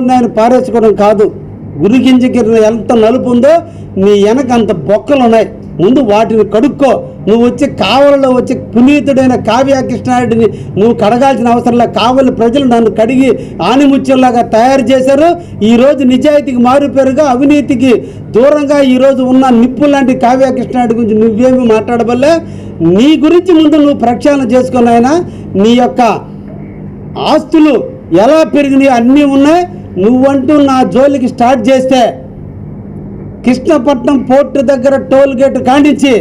ఉన్నాయని పారేసుకోవడం కాదు. గురిగింజకి ఎంత నలుపు ఉందో నీ వెనక అంత బొక్కలు ఉన్నాయి ముందు వాటిని కడుక్కో. నువ్వు వచ్చి కావలలో వచ్చి పునీతుడైన కావ్య కృష్ణారెడ్డిని నువ్వు కడగాల్సిన అవసరంలా కావలి ప్రజలు నన్ను కడిగి ఆనిముత్యంలాగా తయారు చేశారు. ఈరోజు నిజాయితీకి మారుపేరుగా అవినీతికి దూరంగా ఈరోజు ఉన్న నిప్పు లాంటి కావ్య కృష్ణారెడ్డి గురించి నువ్వేమి మాట్లాడబల్లే. నీ గురించి ముందు నువ్వు ప్రక్షాళన చేసుకుని నీ యొక్క ఆస్తులు ఎలా పెరిగినాయి అన్నీ ఉన్నాయి. నువ్వంటూ నా జోలికి స్టార్ట్ చేస్తే కృష్ణపట్నం పోర్టు దగ్గర టోల్ గేట్ కానించి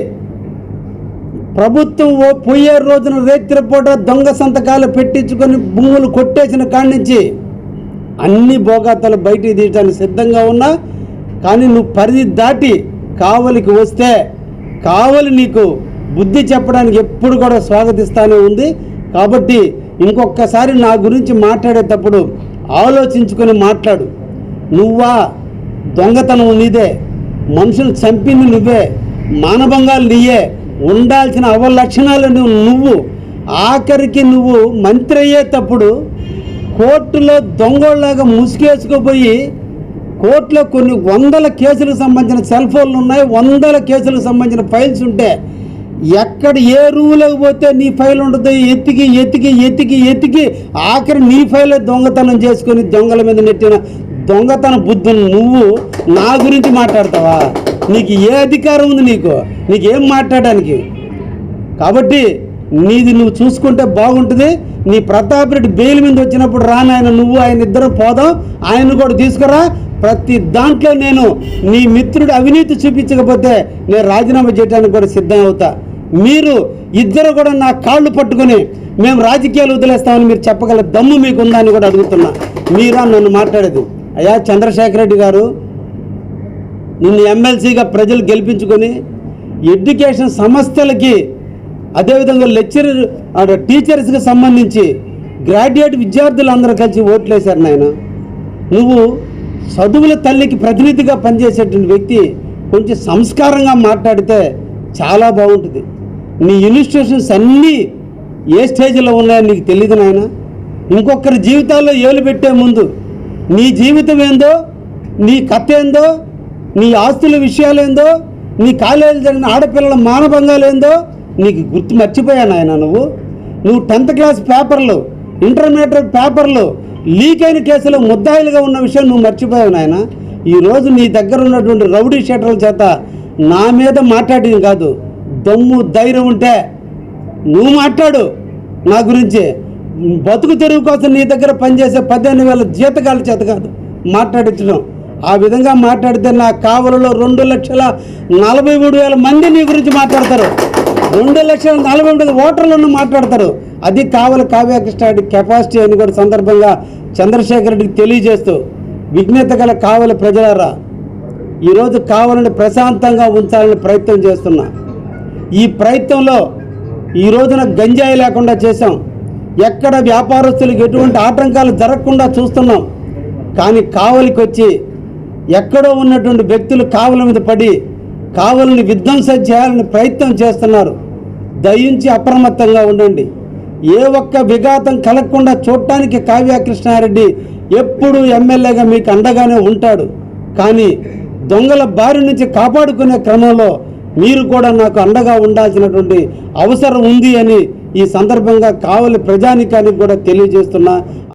ప్రభుత్వం ఓ పోయే రోజున రేత్రిపూట దొంగ సంతకాలు పెట్టించుకొని భూములు కొట్టేసిన కానించి అన్ని భోగాతలు బయటికి తీయడానికి సిద్ధంగా ఉన్నా కానీ నువ్వు పరిధి దాటి కావలికి వస్తే కావలి నీకు బుద్ధి చెప్పడానికి ఎప్పుడు కూడా స్వాగతిస్తానే ఉంది. కాబట్టి ఇంకొకసారి నా గురించి మాట్లాడేటప్పుడు ఆలోచించుకొని మాట్లాడు. నువ్వా దొంగతనం నీదే. మనుషులు చంపింది నువ్వే. మానభంగాలు నీయే. ఉండాల్సిన అవలక్షణాలు నువ్వు. నువ్వు ఆఖరికి నువ్వు మంత్రి అయ్యేటప్పుడు కోర్టులో దొంగోళ్ళలాగా ముసుగేసుకుపోయి కోర్టులో కొన్ని వందల కేసులకు సంబంధించిన సెల్ ఫోన్లు ఉన్నాయి. వందల కేసులకు సంబంధించిన ఫైల్స్ ఉంటే ఎక్కడ ఏ రూములోకి పోతే నీ ఫైల్ ఉండదు ఎత్తికి ఎత్తికి ఎత్తికి ఎత్తికి ఆఖరి నీ ఫైలే దొంగతనం చేసుకొని దొంగల మీద నెట్టిన దొంగతన బుద్ధులు నువ్వు నా గురించి మాట్లాడతావా? నీకు ఏ అధికారం ఉంది నీకు? నీకేం మాట్లాడడానికి? కాబట్టి నీది నువ్వు చూసుకుంటే బాగుంటుంది. నీ ప్రతాప్ రెడ్డి బెయిల్ మీద వచ్చినప్పుడు రాను ఆయన నువ్వు ఆయన ఇద్దరం పోదాం. ఆయన కూడా తీసుకురా. ప్రతి దాంట్లో నేను నీ మిత్రుడు అవినీతి చూపించకపోతే నేను రాజీనామా చేయడానికి కూడా సిద్ధం అవుతా మీరు ఇద్దరు కూడా నా కాళ్ళు పట్టుకొని మేము రాజకీయాలు వదిలేస్తామని మీరు చెప్పగల దమ్ము మీకు ఉందా అని కూడా అడుగుతున్నా. మీరా నన్ను మాట్లాడేది. అయ్యా చంద్రశేఖర రెడ్డి గారు నిన్ను ఎమ్మెల్సీగా ప్రజలు గెలిపించుకొని ఎడ్యుకేషన్ సంస్థలకి అదేవిధంగా లెక్చరర్ టీచర్స్కి సంబంధించి గ్రాడ్యుయేట్ విద్యార్థులు అందరూ కలిసి ఓట్లేశారు నాయన. నువ్వు చదువుల తల్లికి ప్రతినిధిగా పనిచేసేటువంటి వ్యక్తి కొంచెం సంస్కారంగా మాట్లాడితే చాలా బాగుంటుంది. నీ ఇన్స్టిట్యూషన్స్ అన్నీ ఏ స్టేజ్లో ఉన్నాయో నీకు తెలియదు నాయన. ఇంకొకరి జీవితాల్లో ఏలు పెట్టే ముందు నీ జీవితం ఏందో నీ కథ ఏందో నీ ఆస్తుల విషయాలు ఏందో నీ కాలేజీ జరిగిన ఆడపిల్లల మానభంగాలు ఏందో నీకు గుర్తు మర్చిపోయాను ఆయన నువ్వు? నువ్వు టెన్త్ క్లాస్ పేపర్లు ఇంటర్మీడియట్ పేపర్లు లీక్ అయిన కేసులో ముద్దాయిలుగా ఉన్న విషయం నువ్వు మర్చిపోయావు నాయన. ఈరోజు నీ దగ్గర ఉన్నటువంటి రౌడీ షేటర్ల చేత నా మీద మాట్లాడింది కాదు. దమ్ము ధైర్యం ఉంటే నువ్వు మాట్లాడు నా గురించి. బతుకు తెరువు కోసం నీ దగ్గర పనిచేసే పద్దెనిమిది వేల జీతకాల చేత కాదు మాట్లాడించడం. ఆ విధంగా మాట్లాడితే నా కావలలో రెండు లక్షల నలభై మూడు వేల మంది నీ గురించి మాట్లాడతారు. రెండు లక్షల నలభై మూడు ఓటర్లను మాట్లాడతారు. అది కావలి కావ్య కెపాసిటీ అని కూడా సందర్భంగా చంద్రశేఖర్ రెడ్డికి తెలియజేస్తూ విజ్ఞత గల కావలి ప్రజలారా ఈరోజు కావాలని ప్రశాంతంగా ఉంచాలని ప్రయత్నం చేస్తున్నా. ఈ ప్రయత్నంలో ఈ రోజున గంజాయి లేకుండా చేశాం. ఎక్కడ వ్యాపారస్తులకు ఎటువంటి ఆటంకాలు జరగకుండా చూస్తున్నాం. కానీ కావలికి వచ్చి ఎక్కడో ఉన్నటువంటి వ్యక్తులు కావల మీద పడి కావలిని విధ్వంసం చేయాలని ప్రయత్నం చేస్తున్నారు. దయించి అప్రమత్తంగా ఉండండి. ఏ ఒక్క విఘాతం కలగకుండా చూడటానికి కావ్య కృష్ణారెడ్డి ఎప్పుడు ఎమ్మెల్యేగా మీకు అండగానే ఉంటాడు. కానీ దొంగల బారి నుంచి కాపాడుకునే క్రమంలో మీరు కూడా నాకు అండగా ఉండాల్సినటువంటి అవసరం ఉంది అని ఈ సందర్భంగా కావలి ప్రజానికానికి కూడా తెలియజేస్తున్నా.